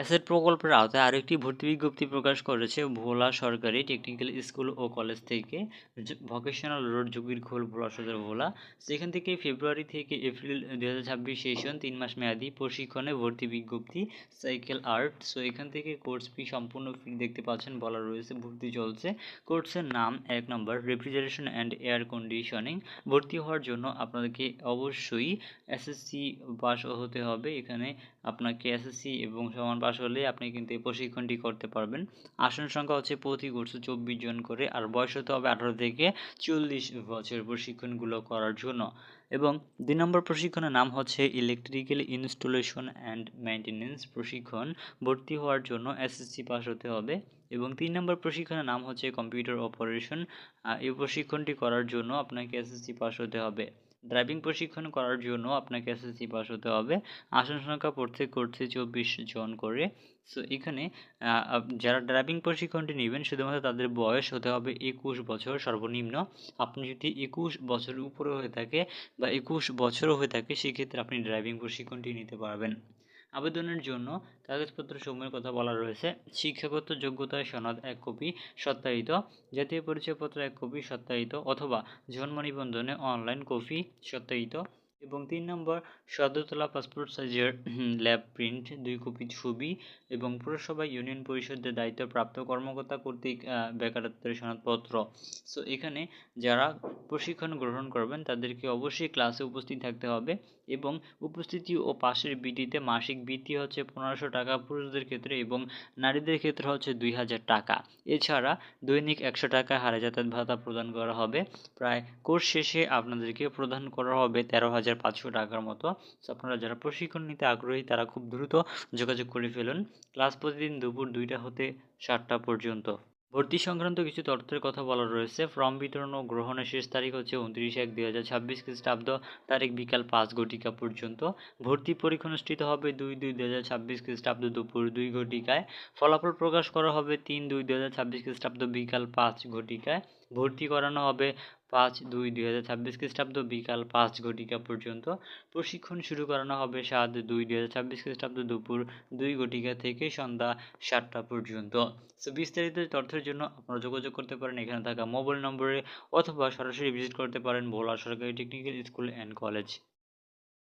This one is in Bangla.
অ্যাসেট প্রকল্পের আওতায় আরেকটি ভর্তি বিজ্ঞপ্তি প্রকাশ করেছে ভোলা সরকারি টেকনিক্যাল স্কুল ও কলেজ থেকে ভকেশনাল রোড জুগির খোল ভোলা সদর ভোলা। সেখান থেকে ফেব্রুয়ারি থেকে এপ্রিল দু হাজার ছাব্বিশ সেশন তিন মাস মেয়াদি প্রশিক্ষণে ভর্তি বিজ্ঞপ্তি সাইকেল আর্ট। সো এখান থেকে কোর্স ফি সম্পূর্ণ ফি দেখতে পাচ্ছেন বলা রয়েছে, ভর্তি চলছে। কোর্সের নাম এক নম্বর, রেফ্রিজারেশন অ্যান্ড এয়ার কন্ডিশনিং। ভর্তি হওয়ার জন্য আপনাদেরকে অবশ্যই এসএসসি পাস হতে হবে। এখানে আপনাকে এসএসসি এবং সমান পাস হলে আপনি কিন্তু এই প্রশিক্ষণটি করতে পারবেন। আসন সংখ্যা হচ্ছে প্রতি কোর্সে চব্বিশ জন করে, আর বয়স হতে হবে আঠারো থেকে চল্লিশ বছর প্রশিক্ষণগুলো করার জন্য। এবং দুই নম্বর প্রশিক্ষণের নাম হচ্ছে ইলেকট্রিক্যাল ইনস্টলেশন অ্যান্ড মেনটেন্যান্স প্রশিক্ষণ। ভর্তি হওয়ার জন্য এসএসসি পাস হতে হবে। এবং তিন নম্বর প্রশিক্ষণের নাম হচ্ছে কম্পিউটার অপারেশন এই প্রশিক্ষণটি করার জন্য আপনাকে এসএসসি পাস হতে হবে। ড্রাইভিং প্রশিক্ষণ করার জন্য আপনাকে এসএসসি পাস হতে হবে। আসন সংখ্যা পড়তে করছে চব্বিশ জন করে। সো এখানে যারা ড্রাইভিং প্রশিক্ষণটি নেবেন, শুধুমাত্র তাদের বয়স হতে হবে একুশ বছর সর্বনিম্ন। আপনি যদি একুশ বছরের উপরে হয়ে থাকে বা একুশ বছরও হয়ে থাকে, সেক্ষেত্রে আপনি ড্রাইভিং প্রশিক্ষণটি নিতে পারবেন। আবেদনের জন্য কাগজপত্র সমূহের কথা বলা রয়েছে। শিক্ষাগত যোগ্যতায় সনদ এক কপি, সত্যায়িত। জাতীয় পরিচয়পত্র এক কপি, সত্যায়িত। অথবা জন্ম নিবন্ধনে অনলাইন কপি, সত্যায়িত। এবং তিন নম্বর, সদ্যতলা পাসপোর্ট সাইজের ল্যাব প্রিন্ট দুই কপি ছবি এবং পুরসভা ইউনিয়ন পরিষদের দায়িত্বপ্রাপ্ত কর্মকর্তা কর্তৃক বেকারত্বের সনদপত্র। সো এখানে যারা প্রশিক্ষণ গ্রহণ করবেন, তাদেরকে অবশ্যই ক্লাসে উপস্থিত থাকতে হবে এবং উপস্থিতি ও পাশের বৃত্তিতে মাসিক বৃত্তি হচ্ছে পনেরোশো টাকা, পুরুষদের ক্ষেত্রে এবং নারীদের ক্ষেত্রে হচ্ছে দুই হাজার টাকা। এছাড়া দৈনিক একশো টাকা হারে যাতায়াত ভাতা প্রদান করা হবে। প্রায় কোর্স শেষে আপনাদেরকে প্রদান করা হবে তেরো হাজার পাঁচশো টাকার মতো। আপনারা যারা প্রশিক্ষণ নিতে আগ্রহী, তারা খুব দ্রুত যোগাযোগ করে ফেলুন। ক্লাস প্রতিদিন দুপুর দুইটা হতে সাতটা পর্যন্ত। ভর্তি সংক্রান্ত কিছু তথ্যের কথা বলা রয়েছে। ফর্ম বিতরণ ও গ্রহণের শেষ তারিখ হচ্ছে উনত্রিশ এক দুই হাজার ছাব্বিশ খ্রিস্টাব্দ। তারিখ বিকাল পাঁচ ঘটিকা পর্যন্ত। ভর্তি পরীক্ষা অনুষ্ঠিত হবে দুই দুই দু হাজার ছাব্বিশ খ্রিস্টাব্দ দুপুর দুই ঘটিকায়। ফলাফল প্রকাশ করা হবে তিন দুই দু হাজার ছাব্বিশ খ্রিস্টাব্দ বিকাল পাঁচ ঘটিকায়। ভর্তি করানো হবে পাঁচ দুই দুই হাজার ছাব্বিশ খ্রিস্টাব্দ বিকাল পাঁচ ঘটিকা পর্যন্ত। প্রশিক্ষণ শুরু করানো হবে সাত দুই দুই হাজার ছাব্বিশ খ্রিস্টাব্দ দুপুর দুই ঘটিকা থেকে সন্ধ্যা সাতটা পর্যন্ত। সো বিস্তারিত তথ্যের জন্য আপনারা যোগাযোগ করতে পারেন এখানে থাকা মোবাইল নম্বরে অথবা সরাসরি ভিজিট করতে পারেন ভোলা সরকারি টেকনিক্যাল স্কুল অ্যান্ড কলেজ